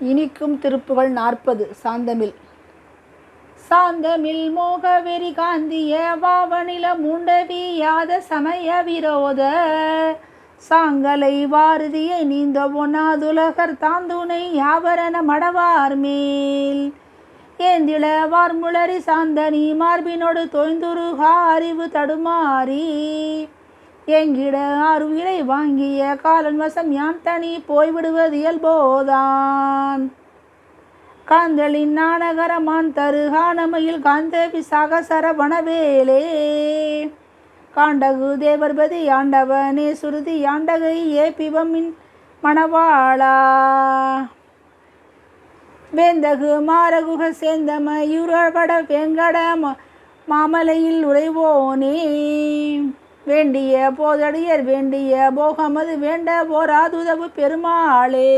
இனிக்கும் திருப்புகள் நாற்பது சாந்தமில். சாந்தமில் மோகவெறி காந்திய வாவனில மூண்டவி யாத சமய விரோத. சாங்கலை வாரதியை நீந்த ஒனாதுலகர் தாந்துணை யாவரண மடவார் மேல். ஏந்திள வார்முளரி சாந்தனி மார்பினோடு தொய்ந்துருகா அறிவு தடுமாறி. எங்கிட அருவிலை வாங்கிய காலன் வசம் யான் தனி போய்விடுவது இயல்போதான். காந்தளின் நாணகரமான் தருகானமையில் காந்தேவி சகசர வனவேலே. காண்டகு தேவர்பதி ஆண்டவனே சுருதி ஆண்டகை ஏ பிவமின் மணவாளா. வேந்தகு மாரகுக சேந்தம யுரவட வெங்கட மாமலையில் உறைவோனே. வேண்டிய போதடியர் வேண்டிய போகமது வேண்ட போராதுதவு பெருமாளே.